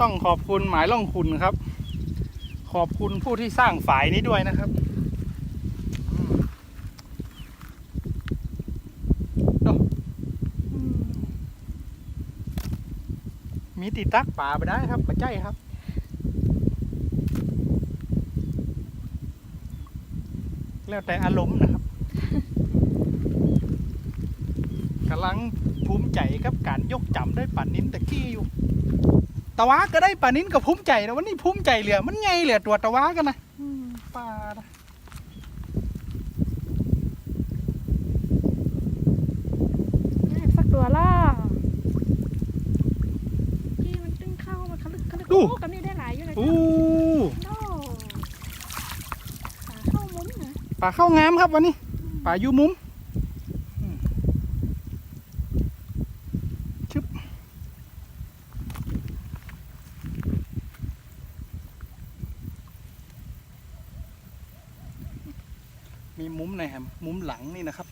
ต้องขอบคุณหมายล่องคุณครับ ขอบคุณผู้ที่สร้างฝายนี้ด้วยนะครับโตมีติดตักป่าไปได้ครับมาใจครับ แล้วแต่อารมณ์นะครับกำลังภูมิใจกับการยกจำได้ป่านิ้นตะกี้อยู่ ตะวาก็ได้ป่านิ้นกับภูมิใจนะวันนี้ภูมิใจเหลือมันไงเหลือตัวตะวากันนะอืมป่านะสักตัวล่ะที่มันตึ้งเข้ามันคลึกคลึกโอ้กันนี่ได้หลายอยู่เลยอู้โน่ขาเข้ามุ้นนะป่าเข้างามครับวันนี้ป่าอยู่มุมอืมชึบ มีมุ้มในแฮมมุ้มหลังนี่นะครับ